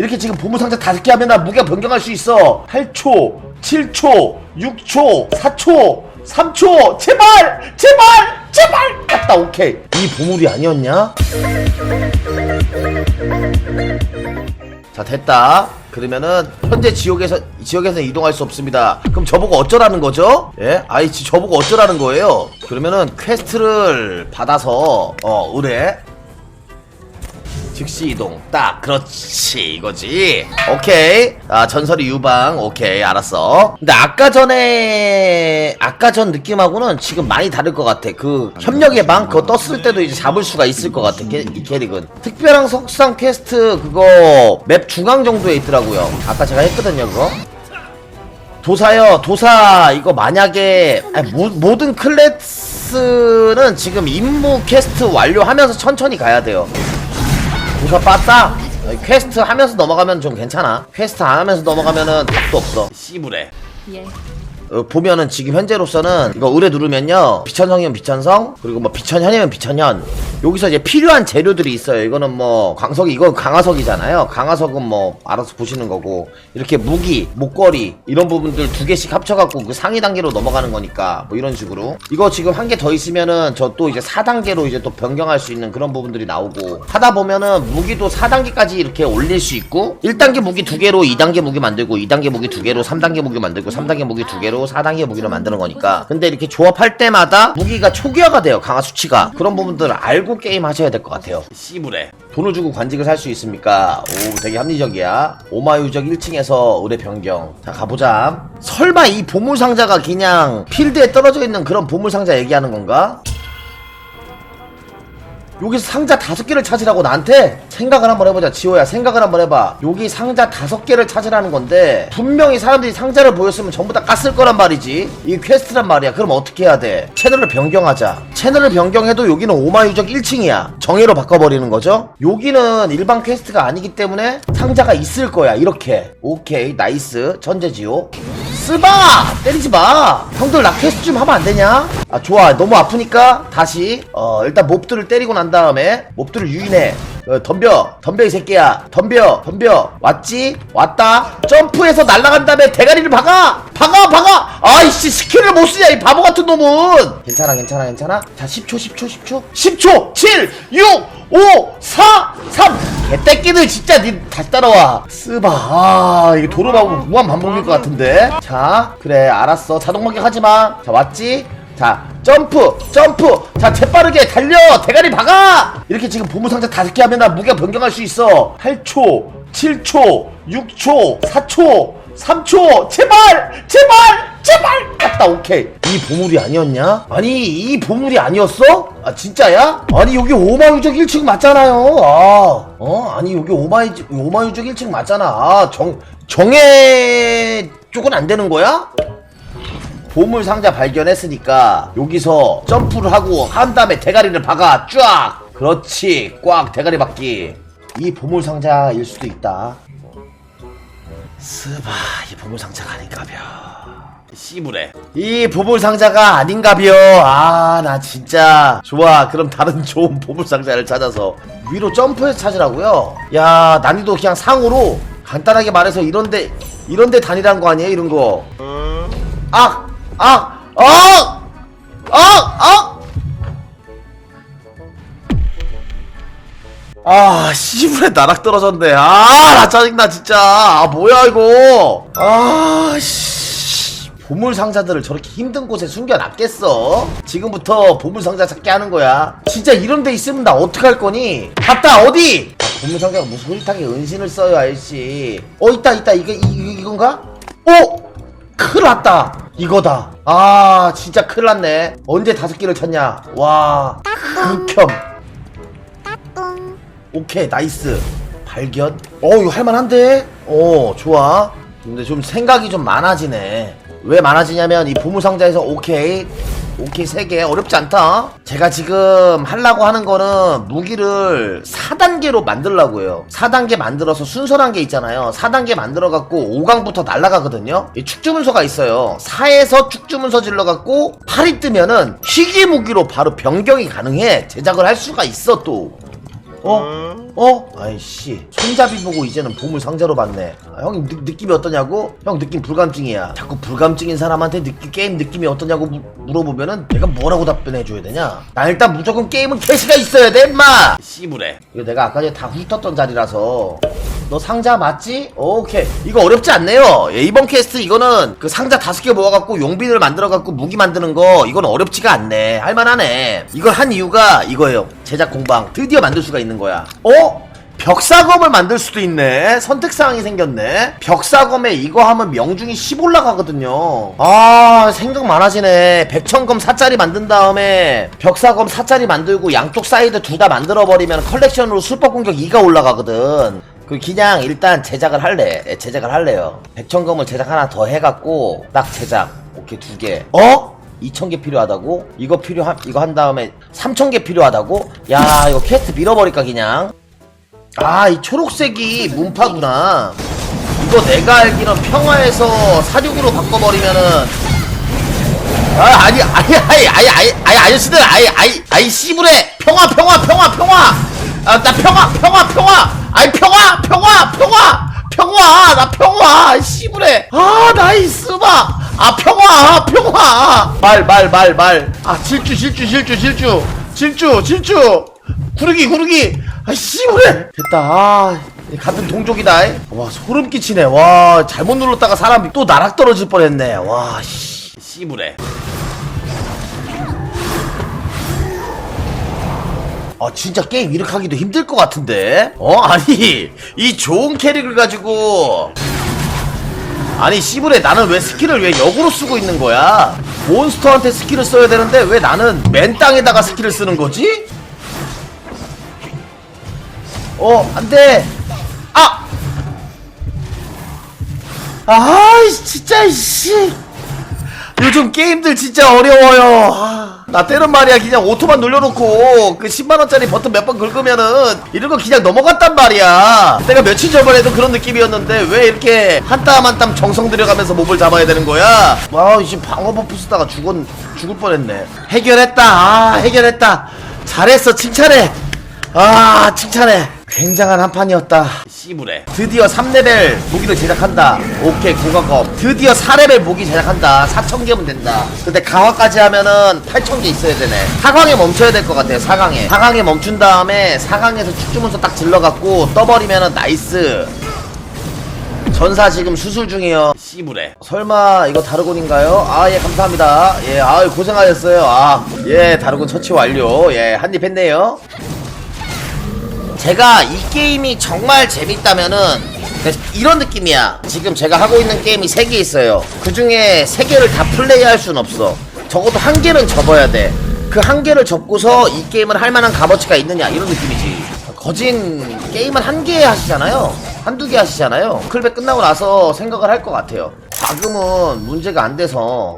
이렇게 지금 보물상자 다섯 개 하면 나 무게가 변경할 수 있어. 8초 7초 6초 4초 3초. 제발! 제발! 제발! 갔다 오케이. 이 보물이 아니었냐? 자 됐다. 그러면은 현재 지역에서 지역에서 이동할 수 없습니다. 그럼 저보고 어쩌라는 거죠? 예? 아이 지 저보고 어쩌라는 거예요? 그러면은 퀘스트를 받아서 어 의뢰 즉시 이동. 딱 그렇지 이거지. 오케이. 아 전설이 유방. 오케이 알았어. 근데 아까 전에 아까 전 느낌하고는 지금 많이 다를 것 같아. 그 협력의 방 그거 떴을 때도 이제 잡을 수가 있을 것 같아 캐, 이 캐릭은. 특별한 석상 퀘스트 그거 맵 중앙 정도에 있더라고요. 아까 제가 했거든요 그거. 도사요 도사. 이거 만약에 아니, 모, 모든 클래스는 지금 임무 퀘스트 완료하면서 천천히 가야 돼요 도사 빠따. 퀘스트 하면서 넘어가면 좀 괜찮아. 퀘스트 안 하면서 넘어가면은 답도 없어. 씨부래 예. 어, 보면은 지금 현재로서는 이거 의뢰 누르면요. 비천성이면 비천성 그리고 뭐 비천현이면 비천현. 여기서 이제 필요한 재료들이 있어요. 이거는 뭐 광석이 이건 강화석이잖아요. 강화석은 뭐 알아서 보시는 거고. 이렇게 무기 목걸이 이런 부분들 두 개씩 합쳐갖고 그 상위 단계로 넘어가는 거니까 뭐 이런 식으로. 이거 지금 한 개 더 있으면은 저 또 이제 4단계로 이제 또 변경할 수 있는 그런 부분들이 나오고. 하다 보면은 무기도 4단계까지 이렇게 올릴 수 있고 1단계 무기 두 개로 2단계 무기 만들고 2단계 무기 두 개로 3단계 무기 만들고 3단계 무기 두 개로 4단계 무기를 만드는 거니까. 근데 이렇게 조합할 때마다 무기가 초기화가 돼요 강화 수치가. 그런 부분들을 알고 게임 하셔야 될 것 같아요. 씨부래 돈을 주고 관직을 살 수 있습니까? 오 되게 합리적이야. 오마유적 1층에서 의뢰 변경. 자 가보자. 설마 이 보물상자가 그냥 필드에 떨어져 있는 그런 보물상자 얘기하는 건가? 여기서 상자 다섯 개를 찾으라고 나한테? 생각을 한번 해보자 지호야. 생각을 한번 해봐. 여기 상자 다섯 개를 찾으라는 건데 분명히 사람들이 상자를 보였으면 전부 다 깠을 거란 말이지. 이 퀘스트란 말이야. 그럼 어떻게 해야 돼? 채널을 변경하자. 채널을 변경해도 여기는 오마유적 1층이야. 정의로 바꿔버리는 거죠? 여기는 일반 퀘스트가 아니기 때문에 상자가 있을 거야. 이렇게. 오케이. 나이스. 천재지호 쓰바 때리지 마! 형들 나 퀘스트 좀 하면 안 되냐? 아 좋아. 너무 아프니까 다시 어 일단 몹들을 때리고 난 다음에 몹들을 유인해. 어, 덤벼. 덤벼 이 새끼야. 덤벼. 덤벼. 왔지? 왔다. 점프해서 날아간 다음에 대가리를 박아! 박아 박아! 아이씨 스킬을 못 쓰냐 이 바보 같은 놈은! 괜찮아 괜찮아 괜찮아? 자 10초 10초 10초. 10초! 7 6 5 4 3 개떼끼들 진짜 니 다시 따라와. 쓰바. 아 이게 도로하고 무한 반복일 것 같은데. 자 그래 알았어. 자동 반격 하지마. 자 왔지? 자 점프 점프. 자 재빠르게 달려. 대가리 박아. 이렇게 지금 보물상자 다섯 개 하면 나 무게가 변경할 수 있어. 8초 7초 6초 4초 3초. 제발 제발 제발. 갔다 오케이. 이 보물이 아니었냐? 아니 이 보물이 아니었어? 아 진짜야? 아니 여기 오마유적 1층 맞잖아요. 아 어? 아니 여기 오마유, 오마유적 1층 맞잖아. 아, 정, 정해 쪽은 안 되는 거야? 보물 상자 발견했으니까 여기서 점프를 하고 한 다음에 대가리를 박아. 쫙! 그렇지. 꽉 대가리 박기. 이 보물 상자일 수도 있다. 스바 이 보물 상자가 아닌가벼. 씨부래 이 보물 상자가 아닌가벼. 아 나 진짜 좋아. 그럼 다른 좋은 보물 상자를 찾아서 위로 점프해서 찾으라고요? 야 난이도 그냥 상으로 간단하게 말해서 이런데 이런데 다니라는 거 아니에요 이런 거 악! 악! 악! 악! 악! 아, 씨부레 나락 떨어졌네. 아, 나 짜증나, 진짜. 아, 뭐야, 이거. 아, 씨. 보물 상자들을 저렇게 힘든 곳에 숨겨놨겠어? 지금부터 보물 상자 찾게 하는 거야. 진짜 이런 데 있으면 나 어떡할 거니? 갔다, 어디? 아, 보물 상자가 무슨 흐릿하게 은신을 써요, 아저씨. 어, 있다, 있다. 이거, 이, 이건가? 어? 큰일 났다. 이거다. 아 진짜 큰일 났네. 언제 다섯 개를 쳤냐? 와 극혐. 오케이 나이스. 발견. 어 이거 할만한데? 어 좋아. 근데 좀 생각이 좀 많아지네. 왜 많아지냐면 이 보물상자에서 오케이 오케이 3개 어렵지 않다. 제가 지금 하려고 하는 거는 무기를 4단계로 만들려고 해요. 4단계 만들어서 순서란 게 있잖아요. 4단계 만들어 갖고 5강부터 날아가거든요. 이 축주문서가 있어요. 4에서 축주문서 질러 갖고 8이 뜨면은 희귀 무기로 바로 변경이 가능해. 제작을 할 수가 있어 또 어? 어? 아이씨. 손잡이 보고 이제는 보물 상자로 받네. 아, 형이 느, 느낌이 어떠냐고? 형 느낌 불감증이야. 자꾸 불감증인 사람한테 느끼, 게임 느낌이 어떠냐고 무- 물어보면은 내가 뭐라고 답변해줘야 되냐? 나 일단 무조건 게임은 캐시가 있어야 돼 임마! 씨부래 이거 내가 아까 전에 다 훑었던 자리라서 너 상자 맞지? 오케이. 이거 어렵지 않네요. 예, 이번 퀘스트 이거는 그 상자 다섯 개 모아갖고 용빈을 만들어갖고 무기 만드는 거 이건 어렵지가 않네. 할만하네. 이걸 한 이유가 이거예요. 제작 공방. 드디어 만들 수가 있는 거야. 어? 벽사검을 만들 수도 있네. 선택사항이 생겼네. 벽사검에 이거 하면 명중이 10 올라가거든요. 아 생각 많아지네. 백천검 4짜리 만든 다음에 벽사검 4짜리 만들고 양쪽 사이드 둘 다 만들어버리면 컬렉션으로 술법 공격 2가 올라가거든 그 그냥 일단 제작을 할래 예, 제작을 할래요 백천검을 제작 하나 더 해갖고 딱 제작 오케이 두 개 어? 2,000개 필요하다고? 이거 필요한 이거 한 다음에 3,000개 필요하다고? 야 이거 퀘스트 밀어버릴까 그냥 아, 이 초록색이 문파구나. 이거 내가 알기론 평화에서 사륙으로 바꿔버리면은. 아, 아니, 아니, 아니, 아니, 아니, 아니, 아저씨들, 아이, 아이, 아이, 씨부래! 평화, 평화, 평화, 평화! 아, 나 평화, 평화, 평화! 아이, 평화, 평화, 평화! 평화! 나 평화! 씨부래! 아, 나이스, 봐! 아, 평화! 평화! 말, 말, 말, 말. 아, 질주, 질주, 질주, 질주! 질주, 질주! 구르기, 구르기! 아, 씨부래! 됐다, 아. 같은 동족이다. 이. 와, 소름 끼치네. 와, 잘못 눌렀다가 사람이 또 나락 떨어질 뻔 했네. 와, 씨. 씨부래. 아 진짜 게임 이렇게 하기도 힘들 것 같은데? 어? 아니 이 좋은 캐릭을 가지고. 아니 씨부레 나는 왜 스킬을 왜 역으로 쓰고 있는 거야? 몬스터한테 스킬을 써야 되는데 왜 나는 맨 땅에다가 스킬을 쓰는 거지? 어 안돼. 아! 아이 진짜 씨 요즘 게임들 진짜 어려워요. 아, 나 때는 말이야 그냥 오토만 눌러놓고 그 10만원짜리 버튼 몇 번 긁으면은 이런 거 그냥 넘어갔단 말이야. 내가 며칠 전에도 그런 느낌이었는데 왜 이렇게 한 땀 한 땀 정성 들여가면서 몹을 잡아야 되는 거야? 와, 지금 방어 버프 쓰다가 죽은, 죽을 뻔했네. 해결했다. 아, 해결했다. 잘했어. 칭찬해. 아, 칭찬해. 굉장한 한 판이었다. 씨부래. 드디어 3레벨 무기를 제작한다. 오케이, 고가검. 드디어 4레벨 무기 제작한다. 4,000개면 된다. 근데 강화까지 하면은 8,000개 있어야 되네. 4강에 멈춰야 될 것 같아요, 4강에. 4강에 멈춘 다음에 4강에서 축주문서 딱 질러갖고 떠버리면은 나이스. 전사 지금 수술 중이에요. 씨부래. 설마 이거 다르곤인가요? 아, 예, 감사합니다. 예, 아 고생하셨어요. 아, 예, 다르곤 처치 완료. 예, 한입 했네요. 제가 이 게임이 정말 재밌다면은 이런 느낌이야. 지금 제가 하고 있는 게임이 3개 있어요. 그 중에 3개를 다 플레이할 순 없어. 적어도 한 개는 접어야 돼. 그 한 개를 접고서 이 게임을 할 만한 값어치가 있느냐 이런 느낌이지. 거진 게임은 한개 하시잖아요. 한두 개 하시잖아요. 클백 끝나고 나서 생각을 할 것 같아요. 자금은 문제가 안 돼서